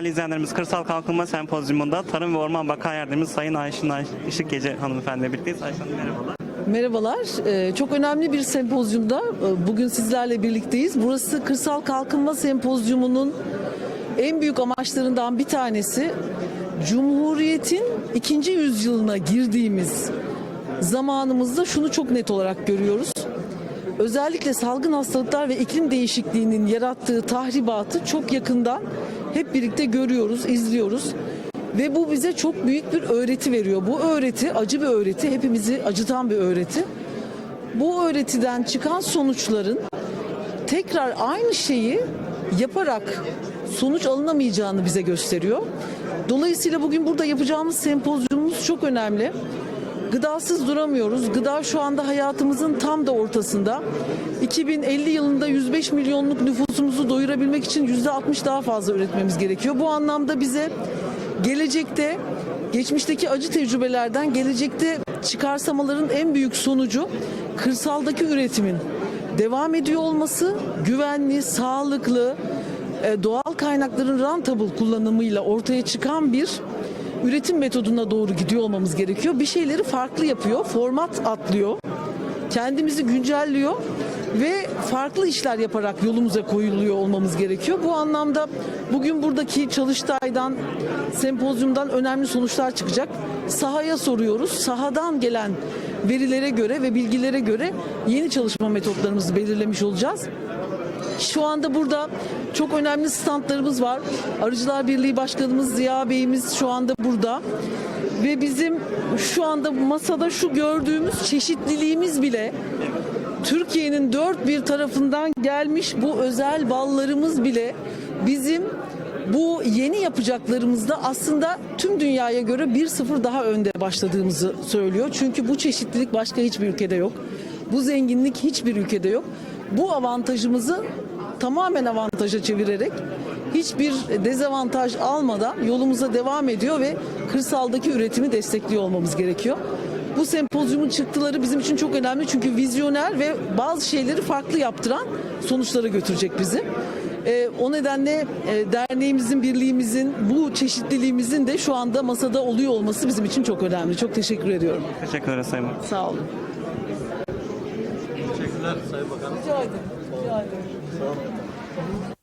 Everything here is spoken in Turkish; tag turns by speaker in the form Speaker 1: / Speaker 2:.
Speaker 1: değerli izleyenlerimiz Kırsal Kalkınma Sempozyumunda Tarım ve Orman Bakan Yardımcısı Sayın Ayşin Ay- Işık Gece hanımefendiyle birlikteyiz. Ayşe Hanım merhabalar.
Speaker 2: Merhabalar. Ee, Çok önemli bir sempozyumda e, bugün sizlerle birlikteyiz. Burası Kırsal Kalkınma Sempozyumu'nun en büyük amaçlarından bir tanesi Cumhuriyet'in ikinci yüzyılına girdiğimiz zamanımızda şunu çok net olarak görüyoruz. Özellikle salgın hastalıklar ve iklim değişikliğinin yarattığı tahribatı çok yakından hep birlikte görüyoruz, izliyoruz. Ve bu bize çok büyük bir öğreti veriyor. Bu öğreti acı bir öğreti, hepimizi acıtan bir öğreti. Bu öğretiden çıkan sonuçların tekrar aynı şeyi yaparak sonuç alınamayacağını bize gösteriyor. Dolayısıyla bugün burada yapacağımız sempozyumumuz çok önemli. Gıdasız duramıyoruz. Gıda şu anda hayatımızın tam da ortasında. 2050 yılında 105 milyonluk nüfusumuzu doyurabilmek için %60 daha fazla üretmemiz gerekiyor. Bu anlamda bize gelecekte geçmişteki acı tecrübelerden gelecekte çıkarsamaların en büyük sonucu kırsaldaki üretimin devam ediyor olması, güvenli, sağlıklı, e, doğal kaynakların rentable kullanımıyla ortaya çıkan bir üretim metoduna doğru gidiyor olmamız gerekiyor. Bir şeyleri farklı yapıyor, format atlıyor, kendimizi güncelliyor ve farklı işler yaparak yolumuza koyuluyor olmamız gerekiyor. Bu anlamda bugün buradaki çalıştaydan, sempozyumdan önemli sonuçlar çıkacak. Sahaya soruyoruz. Sahadan gelen verilere göre ve bilgilere göre yeni çalışma metotlarımızı belirlemiş olacağız. Şu anda burada çok önemli standlarımız var. Arıcılar Birliği Başkanımız Ziya Bey'imiz şu anda burada. Ve bizim şu anda masada şu gördüğümüz çeşitliliğimiz bile Türkiye'nin dört bir tarafından gelmiş bu özel ballarımız bile bizim bu yeni yapacaklarımızda aslında tüm dünyaya göre 1-0 daha önde başladığımızı söylüyor. Çünkü bu çeşitlilik başka hiçbir ülkede yok. Bu zenginlik hiçbir ülkede yok. Bu avantajımızı tamamen avantaja çevirerek hiçbir dezavantaj almadan yolumuza devam ediyor ve kırsaldaki üretimi destekliyor olmamız gerekiyor. Bu sempozyumun çıktıları bizim için çok önemli çünkü vizyoner ve bazı şeyleri farklı yaptıran sonuçlara götürecek bizi. Ee, o nedenle e, derneğimizin, birliğimizin, bu çeşitliliğimizin de şu anda masada oluyor olması bizim için çok önemli. Çok teşekkür ediyorum.
Speaker 1: Teşekkür ederiz Sayın.
Speaker 2: Sağ olun.
Speaker 3: Teşekkürler Sayın Bakanım.
Speaker 2: Rica ederim. Rica ederim.